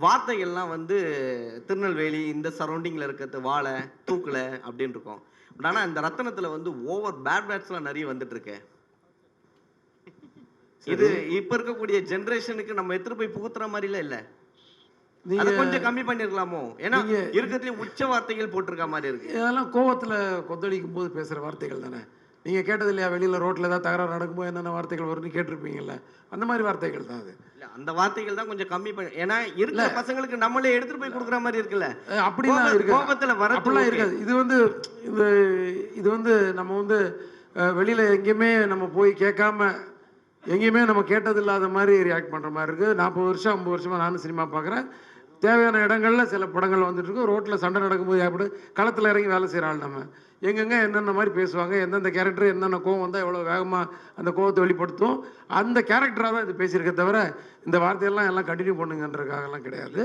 வார்த்தைகள்லாம் வந்து திருநெல்வேலி இந்த சரௌண்டிங்கில் இருக்கிறது வாழை தூக்கலை அப்படின்னு இருக்கும். பட் ஆனால் இந்த ரத்தனத்தில் வந்து ஓவர் பேட் பேட்ஸ்லாம் நிறைய வந்துட்டு இருக்கு. இது இப்ப இருக்கக்கூடிய ஜெனரேஷனுக்கு நம்ம எடுத்துட்டு போய் புகுத்துற மாதிரிலாம் இல்ல. அதை கொஞ்சம் கம்மி பண்ணிருக்கலாமோ? ஏன்னா நீங்க- இருக்கிறதுல உச்ச வார்த்தைகள் போட்டிருக்க மாதிரி இருக்கு. இதெல்லாம் கோவத்துல கொந்தளிக்கும் போது பேசுற வார்த்தைகள் தானே? நீங்க கேட்டது இல்லையா? வெளியில ரோட்ல ஏதாவது தகராறு நடக்கும்போது என்னென்ன வார்த்தைகள் வரும்னு கேட்டிருப்பீங்கல்ல? அந்த மாதிரி வார்த்தைகள் தான் அது. இல்ல அந்த வார்த்தைகள் தான் கொஞ்சம் கம்மி பண்ணி ஏன்னா இருக்கிற பசங்களுக்கு நம்மளே எடுத்துட்டு போய் கொடுக்குற மாதிரி இருக்குல்ல. அப்படிலாம் இருக்கு கோபத்துல வரது அப்படிலாம். இருக்காது. இது வந்து இது இது வந்து நம்ம வந்து வெளியில எங்கேயுமே நம்ம போய் கேட்காம எங்கேயுமே நம்ம கேட்டது இல்லாத மாதிரி ரியாக்ட் பண்ற மாதிரி இருக்கு நாற்பது வருஷம் ஐம்பது வருஷமா நானும் சினிமா பார்க்குறேன். தேவையான இடங்கள்ல சில படங்கள் வந்துட்டு இருக்கு ரோட்ல சண்டை நடக்கும்போது எப்படி களத்துல இறங்கி வேலை செய்கிற ஆள் நம்ம. எங்கெங்க என்னென்ன மாதிரி பேசுவாங்க எந்தெந்த கேரக்டர் என்னென்ன கோவம் வந்தால் எவ்வளோ வேகமாக அந்த கோவத்தை வெளிப்படுத்தும் அந்த கேரக்டராக தான் இது பேசியிருக்கே தவிர இந்த வார்த்தையெல்லாம் எல்லாம் கண்டினியூ பண்ணுங்கன்றதுக்காகலாம் கிடையாது.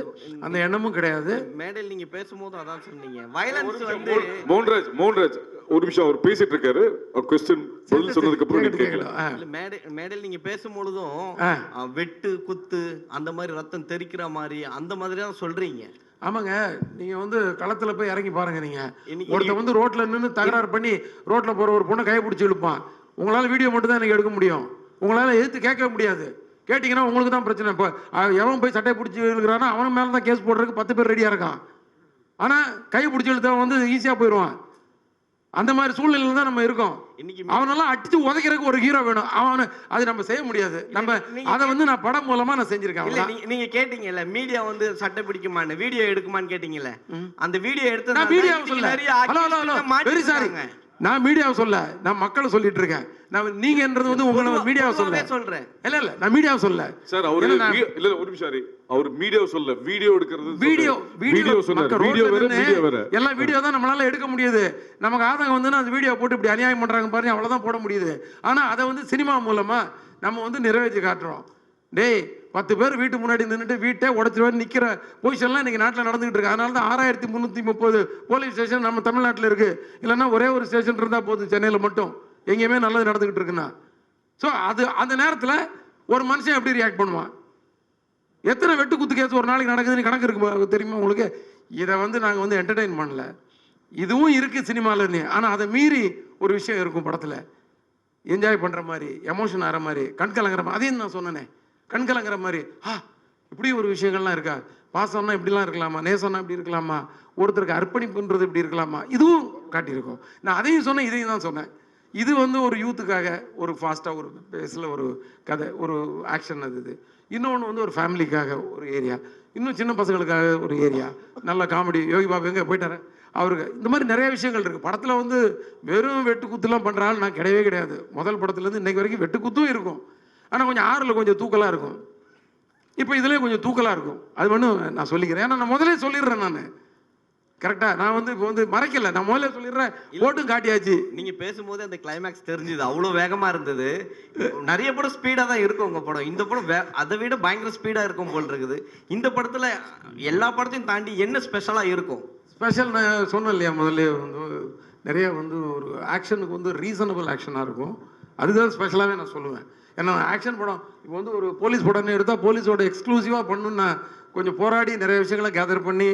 அந்த எண்ணமும் கிடையாது. மேடையில் நீங்க பேசும்போது அதான் சொன்னீங்க. வயலன்ஸ் வந்து மோகன்ராஜ் மோகன்ராஜ் ஒரு நிமிஷம் அவர் பேசிட்டு இருக்காரு ஒரு கொஸ்டின் பதில் சொன்னதுக்கு அப்புறம் நீங்க கேட்கட்டும், கேட்கலாம் கேட்கட்டும். ஆ. இல்ல, மேடை மேடையில் நீங்க பேசும்பொழுதும் வெட்டு குத்து அந்த மாதிரி ரத்தம் தெறிக்கிற மாதிரி அந்த மாதிரி தான் சொல்றீங்க. ஆமாங்க. நீங்க வந்து களத்துல போய் இறங்கி பாருங்க நீங்க. ஒருத்தன் வந்து ரோட்ல நின்னு தகராறு பண்ணி ரோட்ல போற ஒரு பொண்ணை கையை பிடிச்சி இழுப்பான். உங்களால வீடியோ மட்டும் தான் எனக்கு எடுக்க முடியும். உங்களால எதிர்த்து கேட்க முடியாது. கேட்டிங்கன்னா உங்களுக்கு தான் பிரச்சனை. இப்போ எவன் போய் சட்டையை பிடிச்சி இழுக்கிறானோ அவன் மேல தான் கேஸ் போடுறதுக்கு பத்து பேர் ரெடியா இருக்கான். ஆனா கை பிடிச்சி இழுத்தவன் வந்து ஈஸியா போயிடுவான். அந்த மாதிரி சூழ்நிலையில தான் நம்ம இருக்கோம். இன்னைக்கு அவனெல்லாம் அடிச்சு உதைக்கிறதுக்கு ஒரு ஹீரோ வேணும். அவனு அது நம்ம செய்ய முடியாது. நம்ம அதை வந்து நான் படம் மூலமா நான் செஞ்சிருக்கேன். நீங்க கேட்டீங்கல்ல மீடியா வந்து சட்டை பிடிக்குமான்னு வீடியோ எடுக்குமான்னு கேட்டீங்கல்ல? அந்த வீடியோ எடுத்து நான் மீடியாவை சொல்ல hello hello hello. Very sorry. நான் மீடியாவை சொல்ல நான் மக்களை சொல்லிட்டு இருக்கேன். நான் நீங்கன்றது வந்து உங்களை மீடியாவை சொல்ல சொல்றேன். இல்ல இல்ல நான் மீடியாவை சொல்ல. சார் அவரு இல்ல ஒரு நிமிஷம் ஹரி. அவர் வீடியோ சொல்ல. வீடியோ எடுக்கிறது வீடியோ வீடியோ சொன்னார். வீடியோ வேற வீடியோ வேற. எல்லாம் வீடியோ தான் நம்மளால எடுக்க முடியுது. நமக்கு ஆதங்கம் வந்து அந்த வீடியோ போட்டு இப்படி அநியாயம் பண்றாங்க பாருங்க அவ்வளவுதான் போட முடியுது. ஆனா அதை வந்து சினிமா மூலமா நம்ம வந்து நிறைவேற்றி காட்டுறோம். டேய் பத்து பேர் வீட்டு முன்னாடி நின்றுட்டு வீட்டை உடச்சிட்டு நிக்கிற பொசிஷன்லாம் இன்னைக்கு நாட்டில் நடந்துகிட்டு இருக்கு. அதனால தான் ஆறாயிரத்தி முந்நூற்றி முப்பது போலீஸ் ஸ்டேஷன் நம்ம தமிழ்நாட்டில் இருக்கு. இல்லைன்னா ஒரே ஒரு ஸ்டேஷன் இருந்தால் போதும் சென்னையில் மட்டும். எங்கேயுமே நல்லது நடந்துக்கிட்டு இருக்குன்னா. ஸோ அது அந்த நேரத்தில் ஒரு மனுஷன் எப்படி ரியாக்ட் பண்ணுவான்? எத்தனை வெட்டு குத்து கேஸ் ஒரு நாளைக்கு நடக்குதுன்னு கணக்கு இருக்கு தெரியுமா உங்களுக்கு? இதை வந்து நாங்கள் வந்து என்டர்டெயின் பண்ணல. இதுவும் இருக்கு சினிமாலன்னு. ஆனால் அதை மீறி ஒரு விஷயம் இருக்கும் படத்தில். என்ஜாய் பண்ணுற மாதிரி எமோஷன் ஆகிற மாதிரி கண் கலங்குற மாதிரி. அதையும் நான் சொன்னேனே. கண் கலங்குற மாதிரி ஆ இப்படி ஒரு விஷயங்கள்லாம் இருக்கா? பாசம்னா இப்படிலாம் இருக்கலாமா? நேசம்னா இப்படி இருக்கலாமா? ஒருத்தருக்கு அர்ப்பணிப்புன்றது இப்படி இருக்கலாமா? இதுவும் காட்டியிருக்கோம். நான் அதையும் சொன்னேன் இதையும் தான் சொன்னேன். இது வந்து ஒரு யூத்துக்காக ஒரு ஃபாஸ்ட்டாக ஒரு பேஸில் ஒரு கதை ஒரு ஆக்ஷன் அது இது. இன்னொன்று வந்து ஒரு ஃபேமிலிக்காக ஒரு ஏரியா இன்னும் சின்ன பசங்களுக்காக ஒரு ஏரியா நல்ல காமெடி யோகி பாபு எங்கே? போயிட்டாரு. அவருக்கு இந்த மாதிரி நிறைய விஷயங்கள் இருக்குது படத்தில் வந்து வெறும் வெட்டுக்குத்துலாம் பண்ணுற ஆள் நான் கிடையவே கிடையாது. முதல் படத்துலேருந்து இன்னைக்கு வரைக்கும் வெட்டுக்குத்தும் இருக்கும். ஆனால் கொஞ்சம் ஆறில் கொஞ்சம் தூக்கலாக இருக்கும். இப்போ இதிலே கொஞ்சம் தூக்கலாக இருக்கும். அது மட்டும் நான் சொல்லிக்கிறேன். ஏன்னா நான் முதல்ல சொல்லிடுறேன் நான். கரெக்டாக நான் வந்து இப்போ வந்து மறைக்கல. நான் முதல்ல சொல்லிடுறேன். போட்டும் காட்டியாச்சு. நீங்க பேசும்போது அந்த கிளைமேக்ஸ் தெரிஞ்சுது. அவ்வளவு வேகமா இருந்தது. நிறைய படம் ஸ்பீடா தான் இருக்கும் உங்க படம். இந்த படம் வே- அதை விட பயங்கர ஸ்பீடா இருக்கும் போல் இருக்குது. இந்த படத்துல எல்லா படத்தையும் தாண்டி என்ன ஸ்பெஷலா இருக்கும்? ஸ்பெஷல் நான் சொன்னேன் இல்லையா முதல்ல வந்து நிறைய வந்து ஒரு ஆக்ஷனுக்கு வந்து ரீசனபிள் ஆக்ஷனாக இருக்கும். அதுதான் ஸ்பெஷலாகவே நான் சொல்லுவேன். ஏன்னா ஆக்ஷன் படம். இப்போ வந்து ஒரு போலீஸ் படம்னு எடுத்தால் போலீஸோட எக்ஸ்க்ளூசிவாக பண்ணணும்னு கொஞ்சம் போராடி நிறைய விஷயங்களை கேதர் பண்ணி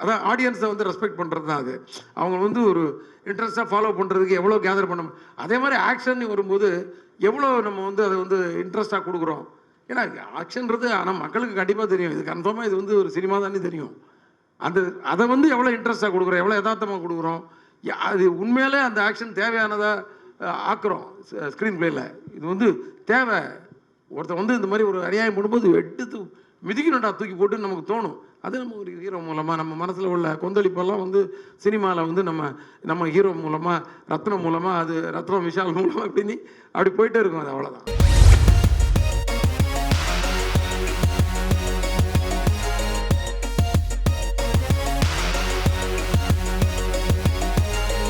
அதான் ஆடியன்ஸை வந்து ரெஸ்பெக்ட் பண்ணுறது தான் அது. அவங்க வந்து ஒரு இன்ட்ரெஸ்ட்டாக ஃபாலோ பண்ணுறதுக்கு எவ்வளோ கேதர் பண்ண அதே மாதிரி ஆக்ஷன் வரும்போது எவ்வளோ நம்ம வந்து அதை வந்து இன்ட்ரெஸ்ட்டாக கொடுக்குறோம். ஏன்னா ஆக்ஷன்றது ஆனால் மக்களுக்கு கண்டிப்பாக தெரியும். இது கன்ஃபார்மாக இது வந்து ஒரு சினிமா தானே தெரியும். அந்த அதை வந்து எவ்வளோ இன்ட்ரெஸ்ட்டாக கொடுக்குறோம்? எவ்வளோ யதார்த்தமாக கொடுக்குறோம்? யா- அது உண்மையிலே அந்த ஆக்ஷன் தேவையானதாக ஆக்குறோம் ஸ்க்ரீன் பிளேயில் இது வந்து தேவை. ஒருத்தன் வந்து இந்த மாதிரி ஒரு அநியாயம் பண்ணும்போது எடுத்து மிதிக்கணும்டா தூக்கி போட்டு நமக்கு தோணும். அது நம்ம ஒரு ஹீரோ மூலமாக நம்ம மனசில் உள்ள கொந்தளிப்பெல்லாம் வந்து சினிமாவில் வந்து நம்ம நம்ம ஹீரோ மூலமாக ரத்னம் மூலமாக அது ரத்னம் விஷால் மூலமாக அப்படின்னு அப்படி போயிட்டே இருக்கும் அது அவ்வளோதான்